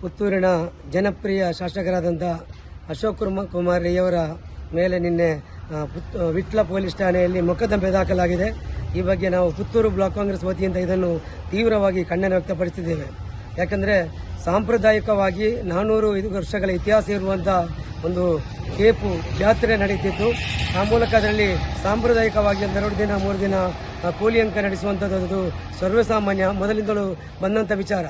ಪುತ್ತೂರಿನ ಜನಪ್ರಿಯ ಶಾಸಕರಾದಂಥ ಅಶೋಕ್ ಕುರ್ಮ ಕುಮಾರ್ ರೈಯವರ ಮೇಲೆ ನಿನ್ನೆ ವಿಟ್ಲ ಪೊಲೀಸ್ ಠಾಣೆಯಲ್ಲಿ ಮೊಕದ್ದಮೆ ದಾಖಲಾಗಿದೆ. ಈ ಬಗ್ಗೆ ನಾವು ಪುತ್ತೂರು ಬ್ಲಾಕ್ ಕಾಂಗ್ರೆಸ್ ವತಿಯಿಂದ ಇದನ್ನು ತೀವ್ರವಾಗಿ ಖಂಡನೆ ವ್ಯಕ್ತಪಡಿಸಿದ್ದೇವೆ. ಯಾಕಂದರೆ ಸಾಂಪ್ರದಾಯಿಕವಾಗಿ ನಾನ್ನೂರು ಐದು ವರ್ಷಗಳ ಇತಿಹಾಸ ಇರುವಂಥ ಒಂದು ಕೇಪು ಜಾತ್ರೆ ನಡೀತಿತ್ತು. ಆ ಮೂಲಕ ಅದರಲ್ಲಿ ಸಾಂಪ್ರದಾಯಿಕವಾಗಿ ಒಂದೆರಡು ದಿನ, ಮೂರು ದಿನ ಕೂಲಿ ಅಂಕ ನಡೆಸುವಂಥದ್ದು ಸರ್ವಸಾಮಾನ್ಯ, ಮೊದಲಿಂದಲೂ ಬಂದಂಥ ವಿಚಾರ.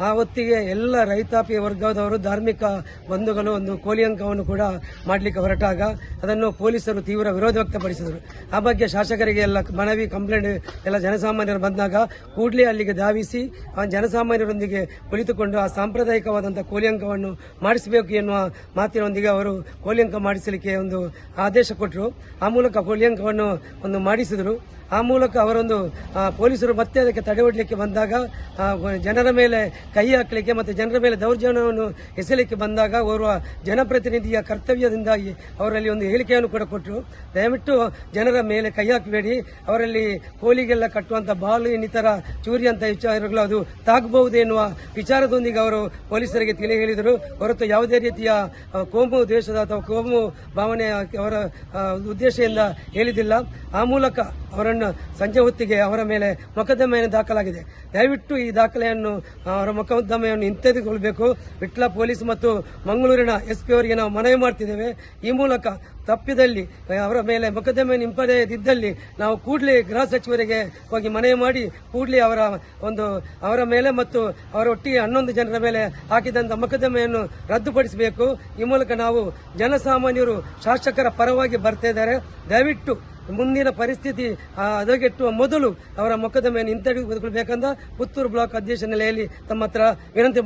ಆ ಹೊತ್ತಿಗೆ ಎಲ್ಲ ರೈತಾಪಿ ವರ್ಗದವರು ಧಾರ್ಮಿಕ ಬಂಧುಗಳು ಒಂದು ಕೋಲಿಯಂಕವನ್ನು ಕೂಡ ಮಾಡಲಿಕ್ಕೆ ಹೊರಟಾಗ ಅದನ್ನು ಪೊಲೀಸರು ತೀವ್ರ ವಿರೋಧ ವ್ಯಕ್ತಪಡಿಸಿದರು. ಆ ಬಗ್ಗೆ ಶಾಸಕರಿಗೆ ಎಲ್ಲ ಮನವಿ, ಕಂಪ್ಲೇಂಟ್ ಎಲ್ಲ ಜನಸಾಮಾನ್ಯರು ಬಂದಾಗ ಕೂಡಲೇ ಅಲ್ಲಿಗೆ ಧಾವಿಸಿ ಆ ಜನಸಾಮಾನ್ಯರೊಂದಿಗೆ ಕುಳಿತುಕೊಂಡು ಆ ಸಾಂಪ್ರದಾಯಿಕವಾದಂಥ ಕೋಲಿಯಂಕವನ್ನು ಮಾಡಿಸಬೇಕು ಎನ್ನುವ ಮಾತಿನೊಂದಿಗೆ ಅವರು ಕೋಲಿಯಂಕ ಮಾಡಿಸಲಿಕ್ಕೆ ಒಂದು ಆದೇಶ ಕೊಟ್ಟರು ಆ ಮೂಲಕ ಕೋಲಿಯಂಕವನ್ನು ಒಂದು ಮಾಡಿಸಿದರು. ಆ ಮೂಲಕ ಅವರೊಂದು ಪೊಲೀಸರು ಮತ್ತೆ ಅದಕ್ಕೆ ತಡೆ ಬಂದಾಗ ಜನರ ಮೇಲೆ ಕೈ ಹಾಕಲಿಕ್ಕೆ ಮತ್ತು ಜನರ ಮೇಲೆ ದೌರ್ಜನ್ಯವನ್ನು ಎಸೆಯಲಿಕ್ಕೆ ಬಂದಾಗ ಓರ್ವ ಜನಪ್ರತಿನಿಧಿಯ ಕರ್ತವ್ಯದಿಂದಾಗಿ ಅವರಲ್ಲಿ ಒಂದು ಹೇಳಿಕೆಯನ್ನು ಕೂಡ ಕೊಟ್ಟರು. ದಯವಿಟ್ಟು ಜನರ ಮೇಲೆ ಕೈ ಹಾಕಬೇಡಿ. ಅವರಲ್ಲಿ ಕೋಲಿಗೆಲ್ಲ ಕಟ್ಟುವಂಥ ಬಾಲು, ಇನ್ನಿತರ ಚೂರಿ ಅಂತ ವಿಚಾರಗಳು ಅದು ತಾಗಬಹುದು ಎನ್ನುವ ವಿಚಾರದೊಂದಿಗೆ ಅವರು ಪೊಲೀಸರಿಗೆ ತಿಳಿ ಹೇಳಿದರು. ಹೊರತು ಯಾವುದೇ ರೀತಿಯ ಕೋಮು ದ್ವೇಷದ ಅಥವಾ ಕೋಮು ಭಾವನೆ ಅವರ ಉದ್ದೇಶದಿಂದ ಹೇಳಿದಿಲ್ಲ. ಆ ಮೂಲಕ ಅವರನ್ನು ಸಂಜೆ ಹೊತ್ತಿಗೆ ಅವರ ಮೇಲೆ ಮೊಕದ್ದಮೆಯನ್ನು ದಾಖಲಾಗಿದೆ. ದಯವಿಟ್ಟು ಈ ದಾಖಲೆಯನ್ನು ಅವರ ಮೊಕದ್ದಮೆಯನ್ನು ಹಿಂತೆಗೆದುಕೊಳ್ಬೇಕು. ವಿಟ್ಲ ಪೊಲೀಸ್ ಮತ್ತು ಮಂಗಳೂರಿನ ಎಸ್ ಪಿ ಅವರಿಗೆ ನಾವು ಮನವಿ ಮಾಡ್ತಿದ್ದೇವೆ. ಈ ಮೂಲಕ ತಪ್ಪಿದಲ್ಲಿ, ಅವರ ಮೇಲೆ ಮೊಕದ್ದಮೆಯನ್ನು ಹಿಂಪಡೆಯದಿದ್ದಲ್ಲಿ ನಾವು ಕೂಡಲೇ ಗೃಹ ಸಚಿವರಿಗೆ ಹೋಗಿ ಮನವಿ ಮಾಡಿ, ಕೂಡಲೇ ಅವರ ಒಂದು, ಅವರ ಮೇಲೆ ಮತ್ತು ಅವರೊಟ್ಟಿಗೆ ಹನ್ನೊಂದು ಜನರ ಮೇಲೆ ಹಾಕಿದಂತ ಮೊಕದ್ದಮೆಯನ್ನು ರದ್ದುಪಡಿಸಬೇಕು. ಈ ಮೂಲಕ ನಾವು ಜನಸಾಮಾನ್ಯರು ಶಾಸಕರ ಪರವಾಗಿ ಬರ್ತಾ ಇದ್ದಾರೆ. ದಯವಿಟ್ಟು ಮುಂದಿನ ಪರಿಸ್ಥಿತಿ ಹದಗೆಟ್ಟುವ ಮೊದಲು ಅವರ ಮೊಕದ್ದಮೆಯನ್ನು ಹಿಂತೆಗೆದುಕೊಳ್ಬೇಕಂತ ಪುತ್ತೂರು ಬ್ಲಾಕ್ ಅಧ್ಯಕ್ಷ ನೆಲೆಯಲ್ಲಿ ತಮ್ಮ ಹತ್ರ ವಿನಂತಿ